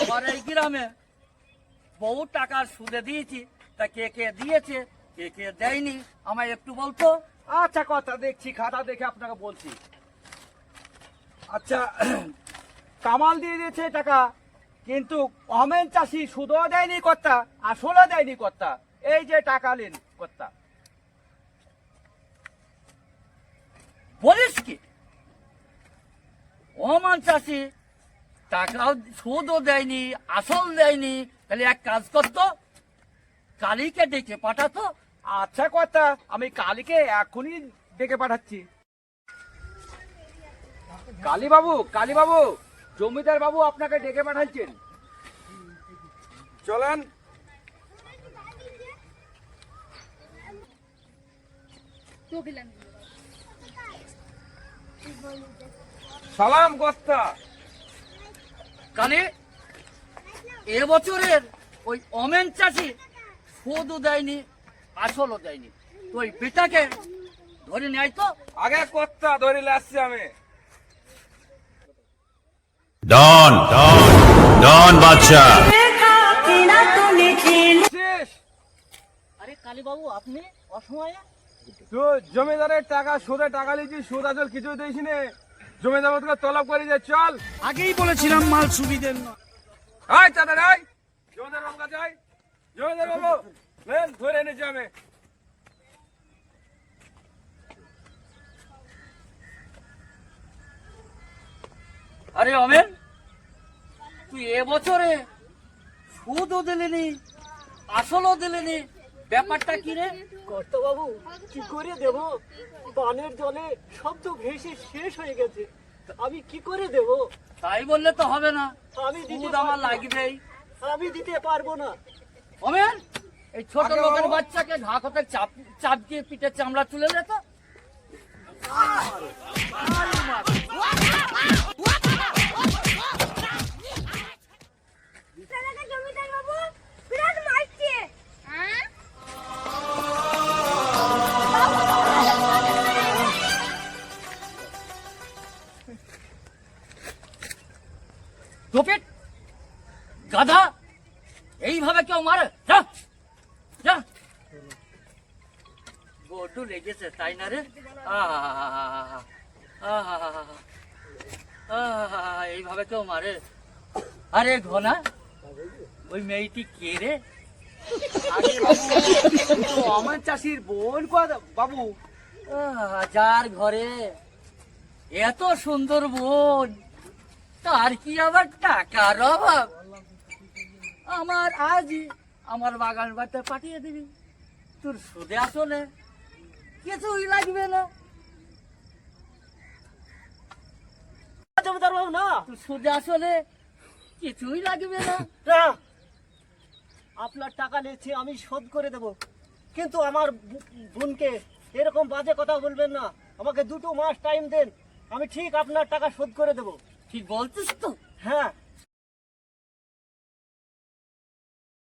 আমার এই গ্রামে বহু টাকার সুদে দিয়েছি। তা কে কে দিয়েছে কে কে দেয়নি আমায় একটু বলতো? আচ্ছা কথা দেখছি খাতা দেখে আপনাকে বলছি। আচ্ছা কামাল দিয়ে দিয়েছে টাকা কিন্তু অমেন চাষি সুদও দেয়নি কর্তা আসলও দেয়নি কর্তা। এই যে টাকা নিন কর্তা। বলিস কি? ওমান চাষি টাকাও সুদও দেয়নি আসল দেয়নি। তাহলে এক কাজ করতো কালীকে ডেকে পাঠাতো। আচ্ছা কথা আমি কালীকে এখনই ডেকে পাঠাচ্ছি। কালী বাবু কালী বাবু জমিদার বাবু আপনাকে ডেকে পাঠাচ্ছেন। চলেন। সালাম কর্তা। কালে এবছরের ওই অমেন চাষি সুদও দেয়নি আসলও দেয়নি। তো ওই বেটাকে ধরে নেয় তো? আগে কর্তা ধরে আসছি আমি। ডন ডন ডন শেষ। আরে কালীবাবু আপনি অসময়ে তো জমিদারের টাকা সুদে টাকা লিখি সুদ আসল কিছু দিয়েছি নে। জমিদার তোকে তলব করে যে চল। আগেই বলেছিলাম মাল সুবিধের আয় চাঁদা আয় জমিদার বাবু কাছে আয়। জমিদার বাবু নেন ধরে এনেছি আমি। আরে অমেন তুই এবছরে সুদও দিলিনি আসলও দিলিনি ব্যাপারটা কি রে? বাবু কি করে দেব? বানের জলে সব তো ভেসে শেষ হয়ে গেছে। আমি কি করে দেব? তাই বললে তো হবে না। আমি দিতে আমার। লাগবেই আমি দিতে পারব না। অমেন এই ছোট লোকের বাচ্চাকে ঘা কথা চাপ চাপ দিয়ে পিঠে চামড়া তুলে নে তো। টোপেট গাধা এইভাবে কেউ মারে যা যা বড্ড লেগেছে তাই না রে এইভাবে কেউ মারে আরে ঘনা ওই মেয়েটি কে রে আমার চাষির বোন বাবু যার ঘরে এত সুন্দর বোন তার কি আবার টাকার অভাব? আমার আজই আমার বাগান বাড়িতে পাঠিয়ে দিবি। তোর সুদে আসলে কিছুই লাগবে না। জমিদার বাবু না। তোর সুদে আসলে কিছুই লাগবে না। আপনার টাকা নিচ্ছি আমি শোধ করে দেব। কিন্তু আমার বোনকে এরকম বাজে কথা বলবেন না। আমাকে দুটো মাস টাইম দেন আমি ঠিক আপনার টাকা শোধ করে দেব। ঠিক বলছিস তো হ্যাঁ